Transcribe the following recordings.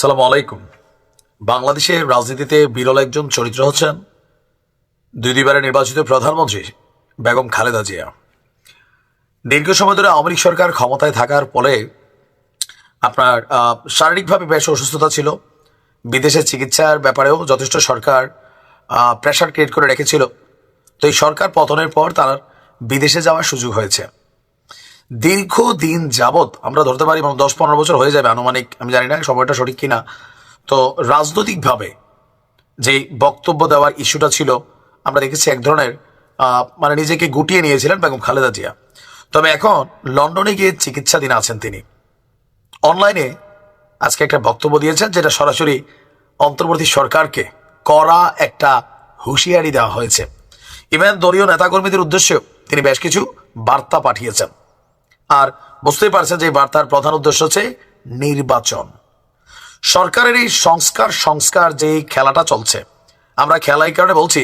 সালাম আলাইকুম। বাংলাদেশের রাজনীতিতে বিরল একজন চরিত্র হচ্ছেন দুই নির্বাচিত প্রধানমন্ত্রী বেগম খালেদা জিয়া। দীর্ঘ সময় ধরে আওয়ামী সরকার ক্ষমতায় থাকার ফলে আপনার শারীরিকভাবে বেশ অসুস্থতা ছিল। বিদেশে চিকিৎসার ব্যাপারেও যথেষ্ট সরকার প্রেশার ক্রিয়েট করে রেখেছিল। তো এই সরকার পতনের পর তার বিদেশে যাওয়ার সুযোগ হয়েছে। দীর্ঘ দিন যাবৎ, আমরা ধরতে পারি মানে দশ পনেরো বছর হয়ে যাবে আনুমানিক, আমি জানি না সময়টা সঠিক কিনা, তো রাজনৈতিকভাবে যে বক্তব্য দেওয়ার ইস্যুটা ছিল, আমরা দেখেছি এক ধরনের মানে নিজেকে গুটিয়ে নিয়েছিলেন বেগম খালেদা জিয়া। তবে এখন লন্ডনে গিয়ে চিকিৎসাধীন আছেন তিনি। অনলাইনে আজকে একটা বক্তব্য দিয়েছেন যেটা সরাসরি অন্তর্বর্তী সরকারকে কড়া একটা হুঁশিয়ারি দেওয়া হয়েছে। ইভেন দলীয় নেতাকর্মীদের উদ্দেশ্যেও তিনি বেশ কিছু বার্তা পাঠিয়েছেন। আর বুঝতেই পারছেন যে বার্তার প্রধান উদ্দেশ্য হচ্ছে নির্বাচন। সরকারের এই সংস্কার সংস্কার যে খেলাটা চলছে, আমরা খেলা এই কারণে বলছি,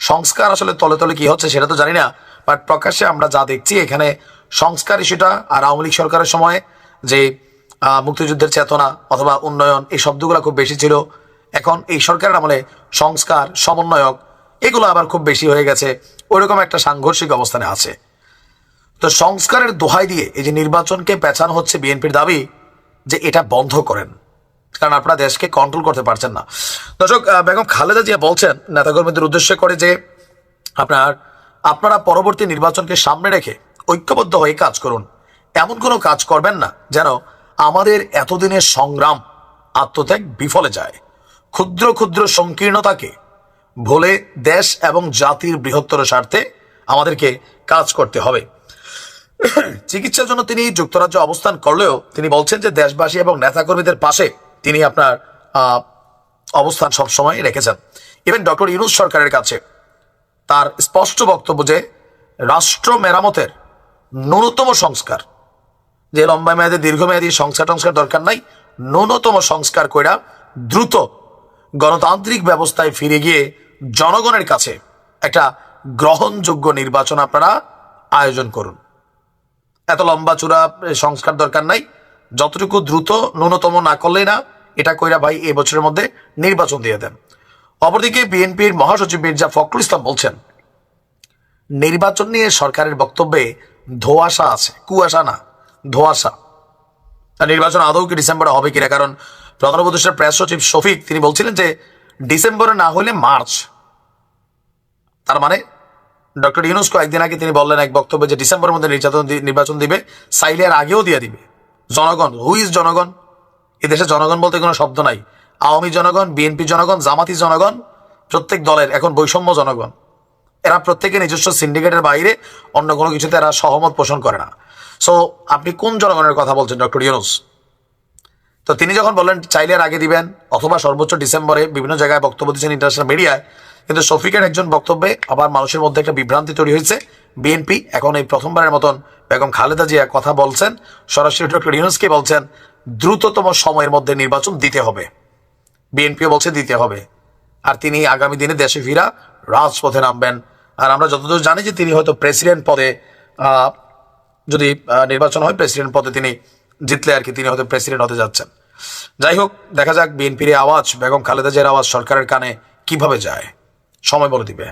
সংস্কার আসলে তলে তলে কি হচ্ছে সেটা তো জানি না বাট প্রকাশ্যে আমরা যা দেখছি এখানে সংস্কার ইস্যুটা আর আওয়ামী লীগ সরকারের সময় যে মুক্তিযুদ্ধের চেতনা অথবা উন্নয়ন, এই শব্দগুলো খুব বেশি ছিল। এখন এই সরকারের আমলে সংস্কার, সমন্বয়ক, এগুলো আবার খুব বেশি হয়ে গেছে। ওইরকম একটা সাংঘর্ষিক অবস্থানে আছে। তো সংস্কারের দোহাই দিয়ে এই যে নির্বাচনকে পেছানো হচ্ছে বিএনপির দাবি যে এটা বন্ধ করেন। কারণ আপনারা দেশকে কন্ট্রোল করতে পারছেন না। দর্শক বেগম খালেদা জিয়া বলছেন, নেতাকর্মীদের উদ্দেশ্য করে যে আপনার, আপনারা পরবর্তী নির্বাচনকে সামনে রেখে ঐক্যবদ্ধ হয়ে কাজ করুন। এমন কোনো কাজ করবেন না যেন আমাদের এতদিনের সংগ্রাম আত্মত্যাগ বিফলে যায়। ক্ষুদ্র ক্ষুদ্র সংকীর্ণতাকে ভোলে দেশ এবং জাতির বৃহত্তর স্বার্থে আমাদেরকে কাজ করতে হবে। চিকিৎসার জন্য তিনি যুক্তরাজ্যে অবস্থান করলেও তিনি বলছেন যে দেশবাসী এবং নেতাকর্মীদের পাশে তিনি আপনার অবস্থান সবসময় রেখেছেন। ইভেন ডক্টর ইউনুস সরকারের কাছে তার স্পষ্ট বক্তব্য যে রাষ্ট্র মেরামতের ন্যূনতম সংস্কার, যে লম্বা মেয়াদে দীর্ঘমেয়াদী সংস্কার টংস্কার দরকার নাই, ন্যূনতম সংস্কার কইরা দ্রুত গণতান্ত্রিক ব্যবস্থায় ফিরে গিয়ে জনগণের কাছে একটা গ্রহণযোগ্য নির্বাচন আপনারা আয়োজন করুন। এত লম্বা চূড়া সংস্কার দরকার নাই। যতটুকু দ্রুত, ন্যূনতম না করলেই না, এটা কইরা ভাই এই বছরের মধ্যে নির্বাচন দিয়ে দেন। অপরদিকে বিএনপির মহাসচিব মির্জা ফখরুল ইসলাম বলছেন, নির্বাচন নিয়ে সরকারের বক্তব্যে ধোয়াশা আছে, কুয়াশা না, ধোয়াশা। নির্বাচন আদৌ কি ডিসেম্বরে হবে কিনা? কারণ প্রধান উপদেষ্টার প্রেস সচিব শফিক তিনি বলছিলেন যে, ডিসেম্বরে না হলে মার্চ। তার মানে ডক্টর ইউনুস কয়েকদিন আগে তিনি বললেন, এক বক্তব্যে যে ডিসেম্বরের মধ্যে নির্যাতন নির্বাচন দিবে সাইলের আগেও দিয়ে দিবে। জনগণ হু ইজ জনগণ? এদেশে জনগণ বলতে কোনো শব্দ নাই। আওয়ামী জনগণ, বিএনপি জনগণ, জামাতি জনগণ, প্রত্যেক দলের এখন বৈষম্য জনগণ। এরা প্রত্যেকে নিজস্ব সিন্ডিকেটের বাইরে অন্য কোনো কিছুতে এরা সহমত পোষণ করে না। সো আপনি কোন জনগণের কথা বলছেন, ডক্টর ইউনুস? তো তিনি যখন বললেন, চাইলে আগে দিবেন, অথবা সর্বোচ্চ ডিসেম্বরে বিভিন্ন জায়গায় বক্তব্য দিচ্ছেন ইন্টারন্যাশনাল মিডিয়ায় কিন্তু শফিকের একজন বক্তব্যে আবার মানুষের মধ্যে একটা বিভ্রান্তি তৈরি হয়েছে। বিএনপি এখন এই প্রথমবারের মতন বেগম খালেদা জিয়া কথা বলছেন। সরাসরি ডক্টর ইউনুসকে বলছেন, দ্রুততম সময়ের মধ্যে নির্বাচন দিতে হবে। বিএনপিও বলছে দিতে হবে। আর তিনি আগামী দিনে দেশে ফিরা রাজপথে নামবেন। আর আমরা যতদূর জানি যে তিনি হয়তো প্রেসিডেন্ট পদে যদি নির্বাচন হয়, প্রেসিডেন্ট পদে তিনি জিতলে আর কি তিনি হয়তো প্রেসিডেন্ট হতে যাচ্ছেন। যাই হোক, দেখা যাক বিএনপির আওয়াজ, বেগম খালেদা জিয়ার আওয়াজ সরকারের কানে কীভাবে যায়। সময় বলে দিবে।